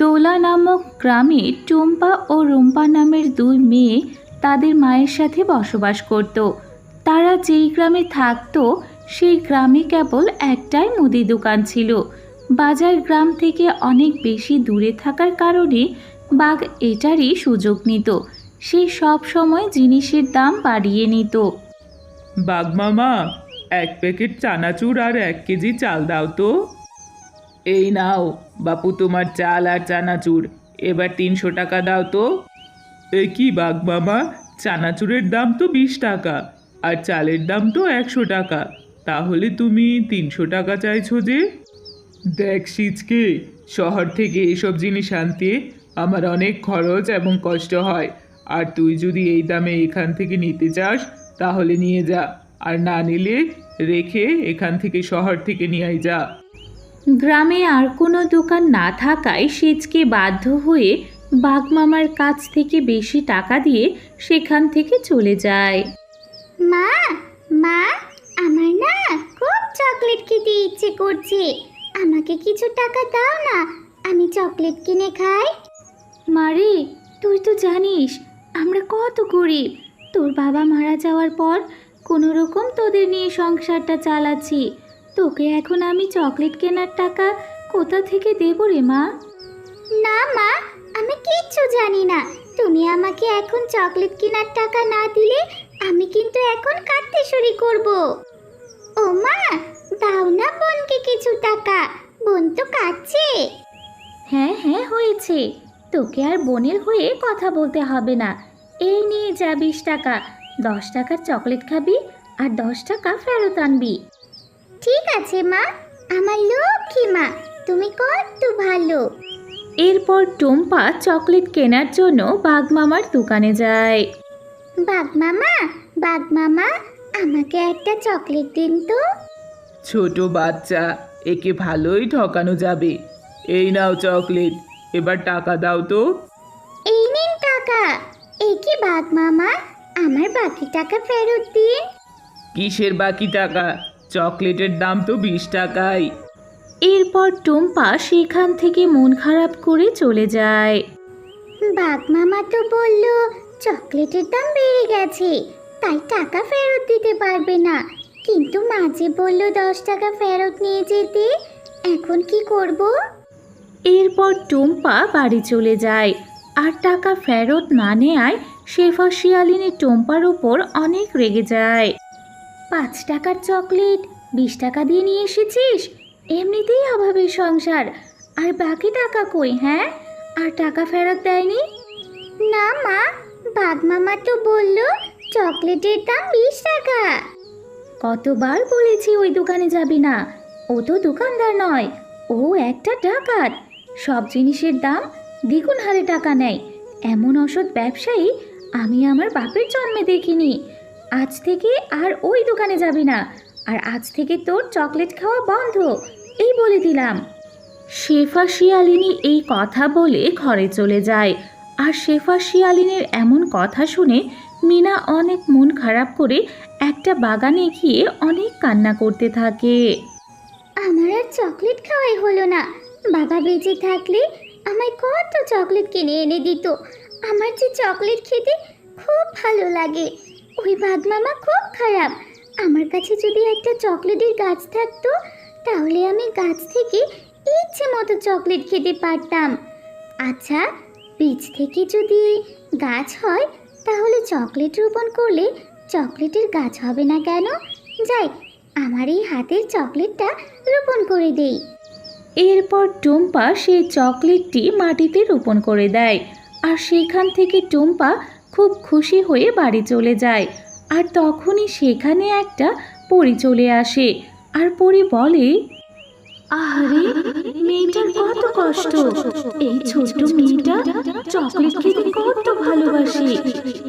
দোলা নামক গ্রামে টুম্পা ও রুম্পা নামের দুই মেয়ে তাদের মায়ের সাথে বসবাস করত। তারা যেই গ্রামে থাকতো, সেই গ্রামে কেবল একটাই মুদি দোকান ছিল। বাজার গ্রাম থেকে অনেক বেশি দূরে থাকার কারণে বাঘ এটারই সুযোগ নিত। সে সব সময় জিনিসের দাম বাড়িয়ে নিত। বাঘ মামা, এক প্যাকেট চানাচুর আর এক কেজি চাল দাও তো। এই নাও, বাপু তোমার চাল আর চানাচুর। এবার তিনশো টাকা দাও তো। এ কি বাগমামা চানাচুরের দাম তো বিশ টাকা, আর চালের দাম তো একশো টাকা। তাহলে তুমি তিনশো টাকা চাইছো যে? দেখ সিচকে, শহর থেকে এসব জিনিস আনতে আমার অনেক খরচ এবং কষ্ট হয়। আর তুই যদি এই দামে এখান থেকে নিতে চাস, তাহলে নিয়ে যা। আর না নিলে রেখে এখান থেকে শহর থেকে নিয়ে যা। গ্রামে আর কোনো দোকান না থাকায় সেচকে বাধ্য হয়ে বাঘমামার কাছ থেকে বেশি টাকা দিয়ে সেখান থেকে চলে যায়। মা মা আমার না খুব চকলেট খেতে ইচ্ছে করছে। আমাকে কিছু টাকা দাও না আমি চকলেট কিনে খাই। মারে তুই তো জানিস আমরা কত গরিব। তোর বাবা মারা যাওয়ার পর কোনো রকম তোদের নিয়ে সংসারটা চালাচ্ছি। তোকে এখন আমি চকলেট কেনার টাকা কোথা থেকে দেবো রে মা? না মা আমি কিচ্ছু জানি না। তুমি আমাকে এখন চকলেট কেনার টাকা না দিলে আমি কিন্তু এখন কাঁদতে শুরু করব। ও মা দাও না বোনকে কিছু টাকা। বোন তো কাঁদছে। হ্যাঁ হ্যাঁ হয়েছে। তোকে আর বোনের হয়ে কথা বলতে হবে না। এই নিয়ে যা বিশ টাকা। দশ টাকার চকলেট খাবি আর দশ টাকা ফেরত আনবি। ঠিক আছে মা। আমার লক্ষ্মী মা তুমি কত ভালো। এরপর টুম্পা চকলেট কেনার জন্য বাঘমামার দোকানে যায়। বাঘ মামা বাঘ মামা আমাকে একটা চকলেট দিন তো। ছোট বাচ্চা একে ভালোই ঠকানো যাবে। এই নাও চকলেট এবার টাকা দাও তো। এই নিন টাকা। এই কি বাঘ মামা আমার বাকি টাকা ফেরত দিন। কিসের বাকি টাকা? চকলেটের দাম তো বিশ টাকাই। এরপর টুম্পা সেখান থেকে মন খারাপ করে চলে যায়। বাঘ মামা তো বলল চকলেটের দাম বেড়ে গেছে তাই টাকা ফেরত দিতে পারবে না। কিন্তু মাঝে বলল দশ টাকা ফেরত নিয়ে যেতে এখন কি করব? এরপর টুম্পা বাড়ি চলে যায়। আর টাকা ফেরত না নেয় শেফা শিয়ালিনী টুম্পার উপর অনেক রেগে যায়। পাঁচ টাকার চকলেট বিশ টাকা দিয়ে নিয়ে এসেছিস? এমনিতেই অভাবের সংসার। আর বাকি টাকা কই হ্যাঁ? আর টাকা ফেরত দেয়নি? না মা বাঘ মামা তো বলল চকলেটের দাম বিশ টাকা। কতবার বলেছি ওই দোকানে যাবি না। ও তো দোকানদার নয় ও একটা ডাকাত। সব জিনিসের দাম দ্বিগুণ হারে টাকা নেয়। এমন অসৎ ব্যবসায়ী আমি আমার বাপের জন্মে দেখিনি। আজ থেকে আর ওই দোকানে যাবি না। আর আজ থেকে তোর চকলেট খাওয়া বন্ধ, এই বলে দিলাম। শেফা শিয়ালিনী এই কথা বলে ঘরে চলে যায়। আর শেফা শিয়ালিনীর এমন কথা শুনে মিনা অনেক মন খারাপ করে একটা বাগানে গিয়ে অনেক কান্না করতে থাকে। আমার আর চকলেট খাওয়াই হলো না। বাবা বেঁচে থাকলে আমায় কত চকলেট কিনে এনে দিত। আমার যে চকলেট খেতে খুব ভালো লাগে। ওই বাঘ মামা খুব খারাপ। আমার কাছে যদি একটা চকলেটের গাছ থাকতো, তাহলে আমি গাছ থেকে ইচ্ছে মতো চকলেট খেতে পারতাম। আচ্ছা বীজ থেকে যদি গাছ হয়, তাহলে চকলেট রোপণ করলে চকলেটের গাছ হবে না কেন? যাই, আমার এই হাতের চকলেটটা রোপণ করে দেই। এরপর টুম্পা সেই চকলেটটি মাটিতে রোপণ করে দেয়। আর সেখান থেকে টুম্পা খুব খুশি হয়ে বাড়ি চলে যায়। আর তখনই সেখানে একটা পরি চলে আসে। আর পরি বলে আরে মেয়েটার কত কষ্ট। এই ছোট্ট মেয়েটা চকলেট খেতে কত ভালোবাসে।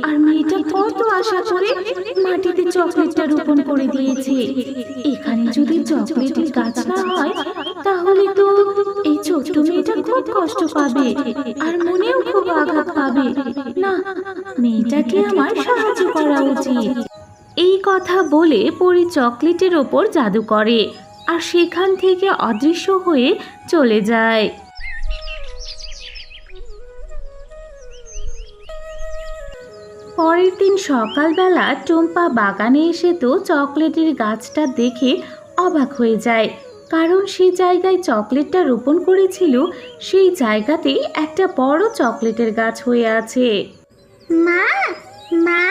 আর মেয়েটা কত আশা করে মাটিতে চকলেটটা রোপণ করে দিয়েছে। এখানে যদি চকলেটের গাছ না হয়, তাহলে তো তুমি এটা খুব কষ্ট পাবে আর মনেও খুব আঘাত পাবে। না, মেয়েটাকে আমার সাহায্য করা উচিত। এই কথা বলে পরি চকলেটের ওপর জাদু করে আর সেখান থেকে অদৃশ্য হয়ে চলে যায়। পরের দিন সকালবেলা টম্পা বাগানে এসে তো চকলেটের গাছটা দেখে অবাক হয়ে যায়। কারণ সেই জায়গায় চকলেটটা রোপণ করেছিল সেই জায়গাতেই একটা বড় চকলেটের গাছ হয়ে আছে। মা মা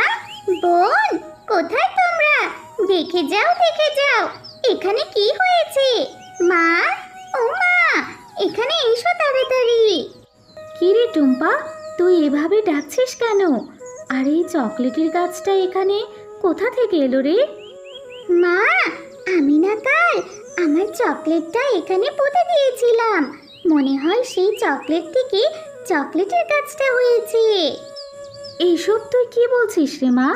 বোন কোথায় তোমরা? দেখে যাও দেখে যাও। এখানে কি হয়েছে? মা ও মা এখানে এসো তাড়াতাড়ি। কিরে টুম্পা তুই এভাবে ডাকছিস কেন? আর এই চকলেটের গাছটা এখানে কোথা থেকে এলো রে? মা আমি না কাল আমার চকলেটটা এখানে পুঁতে দিয়েছিলাম। মনে হয় সেই চকলেট থেকে চকলেটের গাছটা হয়েছে। এইসব তুই কি বলছিস রে মা?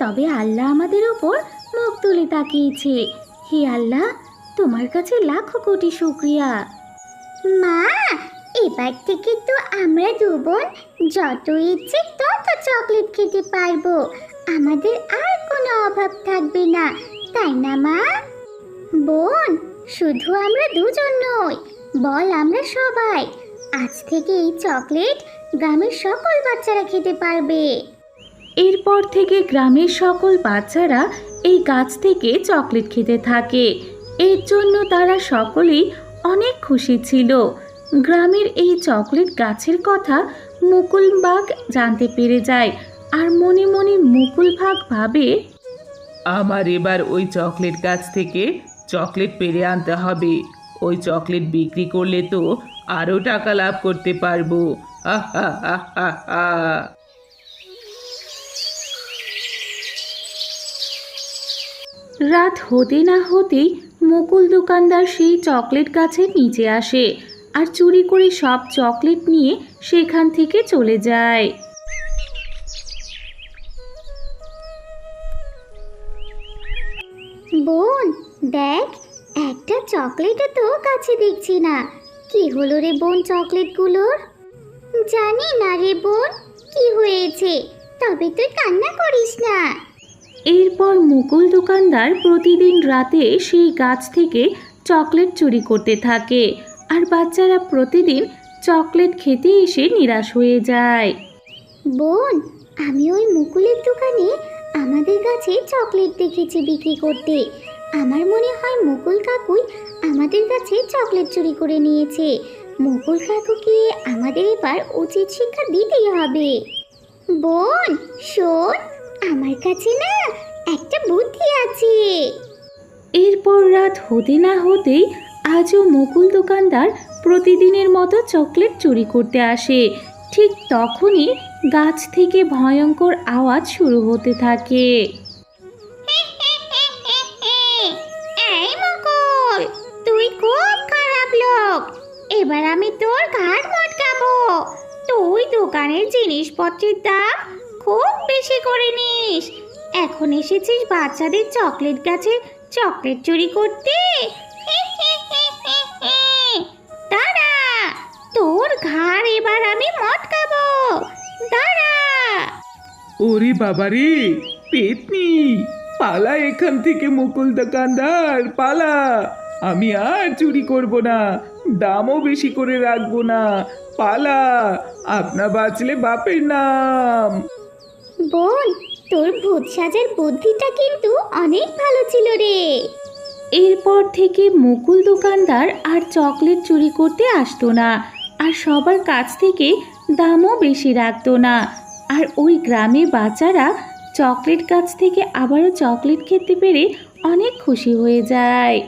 তবে আল্লাহ আমাদের ওপর মুখ তুলে তাকিয়েছে। হে আল্লাহ, তোমার কাছে লাখো কোটি শুক্রিয়া। মা, এবার থেকে তো আমরা দু বোন যত ইচ্ছে তত চকলেট খেতে পারব। আমাদের আর কোনো অভাব থাকবে না, তাই না মা? বোন শুধু আমরা দুজন নই বল আমরা সবাই আজ থেকে এই চকলেট গ্রামের সকল বাচ্চারা খেতে পারবে। এরপর থেকে গ্রামের সকল বাচ্চারা এই গাছ থেকে চকলেট খেতে থাকে। এর জন্য তারা সকলেই অনেক খুশি ছিল। গ্রামের এই চকলেট গাছের কথা মুকুল বাঘ জানতে পেরে যায় আর মনে মনে মুকুল ভাগ ভাবে আমার এবার ওই চকলেট গাছ থেকে চকলেট পেরে আনতে হবে। ওই চকলেট বিক্রি করলে তো আরও টাকা লাভ করতে পারব। রাত হতে না হতেই মুকুল দোকানদার সেই চকলেট গাছের নিচে আসে আর চুরি করে সব চকলেট নিয়ে সেখান থেকে চলে যায়। দেখ একটা চকলেটও তো কাছে দেখছি না। কি হলো রে বোন চকলেটগুলোর? জানি না রে বোন কি হয়েছে? তবে তুই কান্না করিস না। এরপর মুকুল দোকানদার প্রতিদিন রাতে সেই গাছ থেকে চকলেট চুরি করতে থাকে আর বাচ্চারা প্রতিদিন চকলেট খেতে এসে নিরাশ হয়ে যায়। বোন আমি ওই মুকুলের দোকানে আমাদের গাছে চকলেট দেখেছি বিক্রি করতে। আমার মনে হয় মুকুল কাকুই আমাদের কাছে চকলেট চুরি করে নিয়েছে। মুকুল কাকুকে আমাদের এবার উচিত শিক্ষা দিতেই হবে। বোন, শোন, আমার কাছে না একটা বুদ্ধি আছে। এরপর রাত হতে না হতেই আজও মুকুল দোকানদার প্রতিদিনের মতো চকলেট চুরি করতে আসে। ঠিক তখনই গাছ থেকে ভয়ঙ্কর আওয়াজ শুরু হতে থাকে। দোকানের জিনিসপত্রের দাম খুব বেশি করে নিস। এখন এসেছিস বাচ্চাদের চকলেট গাছে চকলেট চুরি করতে। দাঁড়া, তোর ঘাড় এবার আমি মটকাবো। দাঁড়া। ওরে বাবারে, পেতনি, পালা এখান থেকে মুকুল দোকানদার পালা। আমি আর চুরি করব না দামও বেশি করে রাখব না। পালা আপনা বাঁচলে বাপের নাম। বোন তোর ভূত সাজার বুদ্ধিটা কিন্তু অনেক ভালো ছিল রে। এরপর থেকে মুকুল দোকানদার আর চকলেট চুরি করতে আসতো না আর সবার কাছ থেকে দামও বেশি রাখতো না। আর ওই গ্রামের বাচ্চারা চকলেট গাছ থেকে আবারও চকলেট খেতে পেরে অনেক খুশি হয়ে যায়।